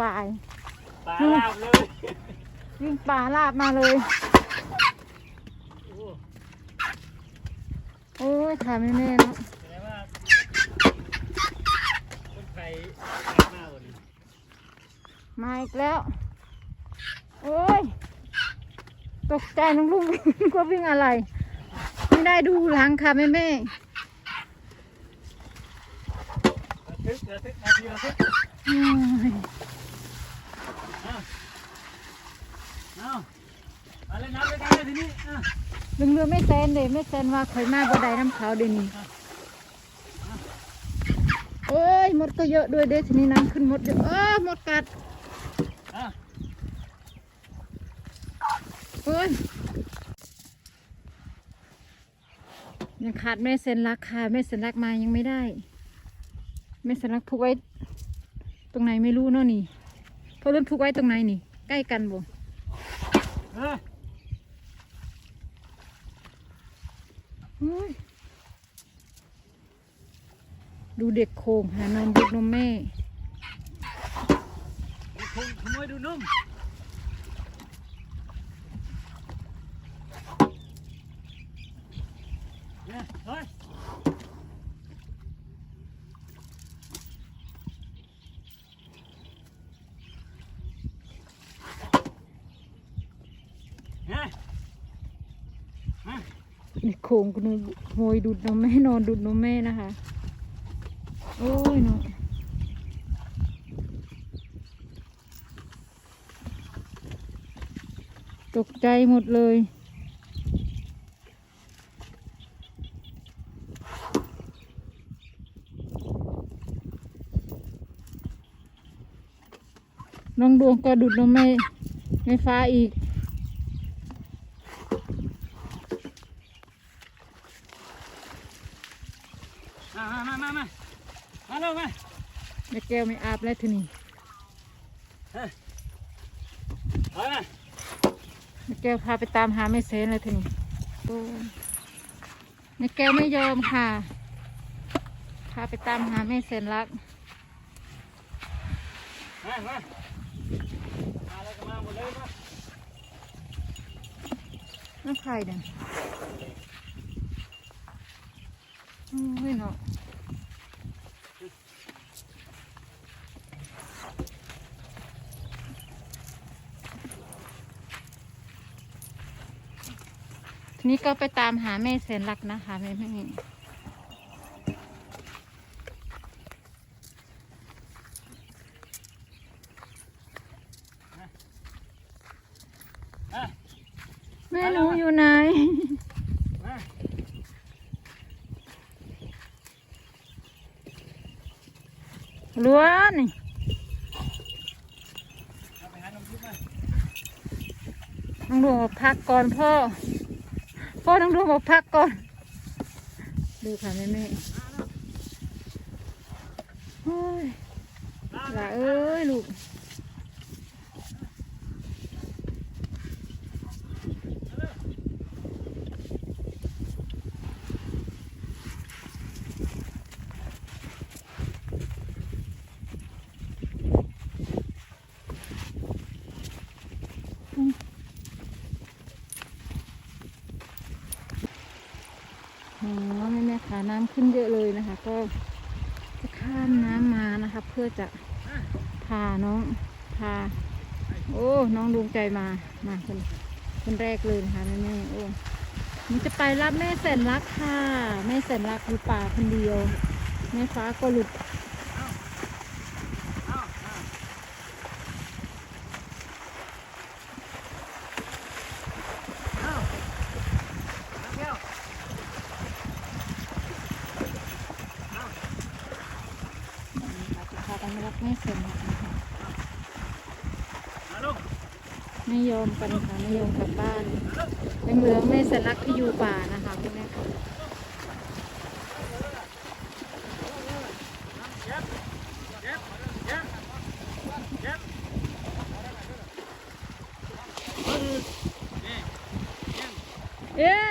วใจจะวายปลาลาบเลยวิ่งป่าลาบมาเลย โอ้โอ้ยถ่ายไม่แน่เนาะแสดงว่าคนไทยมากกว่านี้มาอีกแล้ว โอ้ย ตกใจน้องลุงก็วิ่งอะไร ไม่ได้ดูหลังค่ะแม่แม่ระทึกระทึกนาทีระทึก โอ้ย เอาเอาเอาเลยนับเลยกัน เลยทีนี้อะลุงเรือไม่แซนเลยไม่แซนว่าข่อยมาบ่ได้น้ำขาวเดี๋ยวนี้โอ้ยมดก็เยอะด้วยเด้ทีนี้น้ำขึ้นมดเยอะเออมดกัดอะโอ้ยยังขาดแม่เซนรักค่ะแม่เซนรักมายังไม่ได้แม่เซนรักผูกไว้ ตรงไหนไม่รู้เนาะนี่เพราะเริ่มผูกไว้ตรงไหนนี่ ใกล้กันบ่ เออ โอ้ย ดูเด็กโคงหานมบุกนมแม่ขโมยดูนมเนี่ยเฮ้ยเนี่ย มาเด็กโคงก็นขโมยดูดนมแม่นอนดูดนมแม่นะคะ โอ้ยเนาะตกใจหมดเลยน้องดวงก็ดูดนมแม่ในฟ้าอีก มามามามามามาลงมา แม่แก้วไม่อาบแล้วทีนี้เฮ้ยไปมาแม่แก้วพาไปตามหาแม่เซนเลยทีนี้โอ้ยแม่แก้วไม่ยอมค่ะ พาไปตามหาแม่เซนรักมามามาแล้วก็มาหมดเลยมาน้ำไข่เนี่ยโอ้ยเนาะ นี้ก็ไปตามหาแม่เซนรักนะคะแม่แม่แม่หนูอยู่ไหนล้วนี่ต้องดวงบพักก่อนพ่อ พ่อน้องดวงบอกพักก่อน ดูค่ะแม่แม่โอ้ยหลาเอ้ยลูก อ๋อแม่แม่ขาน้ำขึ้นเยอะเลยนะคะ ก็จะข้ามน้ำมานะคะ เพื่อจะพาน้องพา โอ้น้องดวงใจมามาคนคนแรกเลยนะคะแม่แม่โอ้มันจะไปรับแม่แสนรักค่ะ แม่แสนรักอยู่ป่าคนเดียว แม่ฟ้าก็หลุด เอาเอาเอาน้ำแก้ว อาจจะพากันมารับแม่แสนรักนะคะ มาลง ไม่ยอมกันค่ะไม่ยอมกลับบ้านยังเหลือแม่สนักที่อยู่ป่านะคะคุณแม่ค่ะเย็บเย็บเย็บเย็บนี่เย็บเอ๊ะ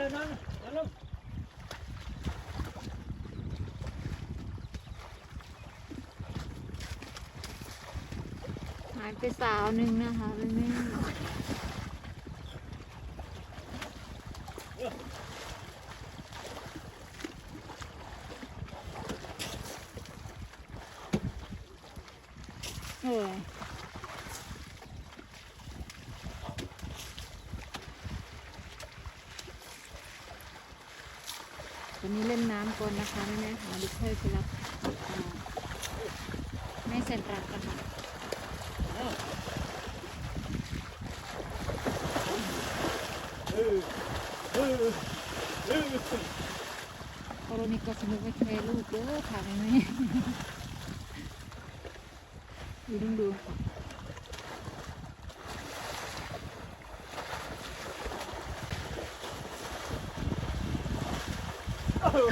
หายไปสาวหนึ่งนะคะแม่แม่เออ วันนี้เล่นน้ำก่อนนะคะแม่แม่ค่ะดิค่อยไปรับแม่เซ็นรักนะคะโคโรนิก็สนุกไม่แพ้ลูกเด้อค่ะแม่ดูดู Come on.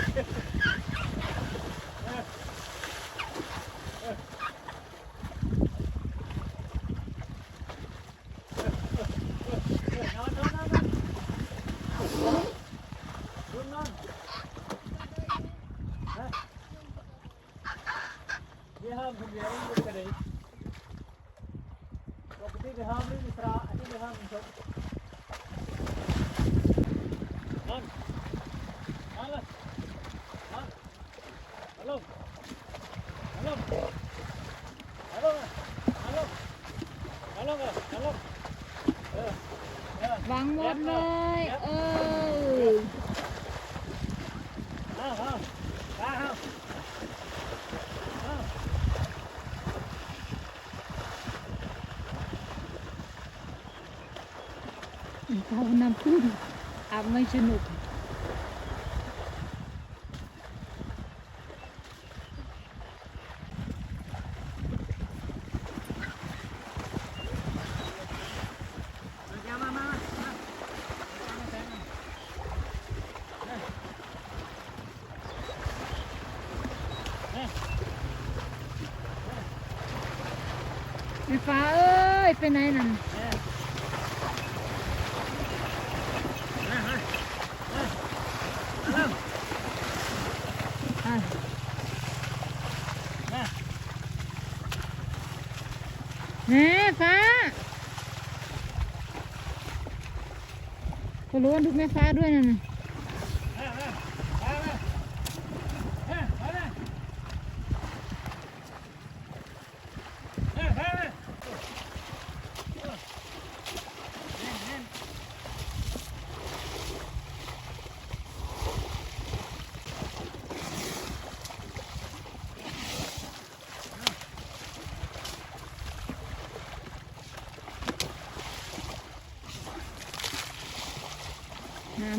แม่ดูดูดูค่ะวางหมดเลย เออเขาน้ำพึ่งอาบไม่สนุก ไอ้ฟ้าเอ้ยไปไหนนั่นอะแม่ฟ้าก็รู้ว่าดูแม่ฟ้าด้วยนั่น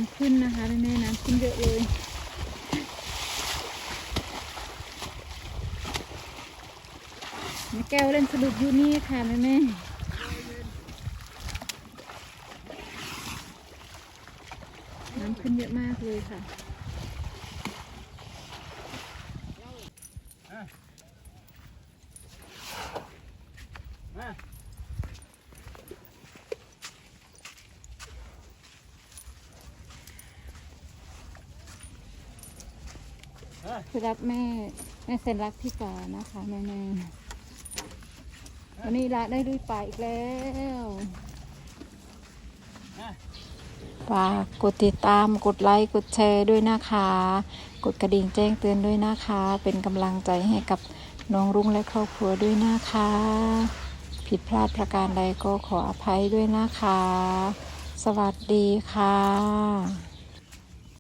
ำขึ้นนะคะแม่แม่น้ำขึ้นเยอะเลย แม่แก้วเล่นสนุกอยู่นี่ค่ะแม่แม่น้ำขึ้นเยอะมากเลยค่ะไปรับแม่แม่เซ็นรักที่ป่านะคะแม่แม่ วันนี้ละได้ลุยป่าอีกแล้วฝากกดติดตามกดไลค์กดแชร์ด้วยนะคะ กดกระดิ่งแจ้งเตือนด้วยนะคะ เป็นกำลังใจให้กับน้องรุ่งและครอบครัวด้วยนะคะ ผิดพลาดประการใดก็ขออภัยด้วยนะคะ สวัสดีค่ะ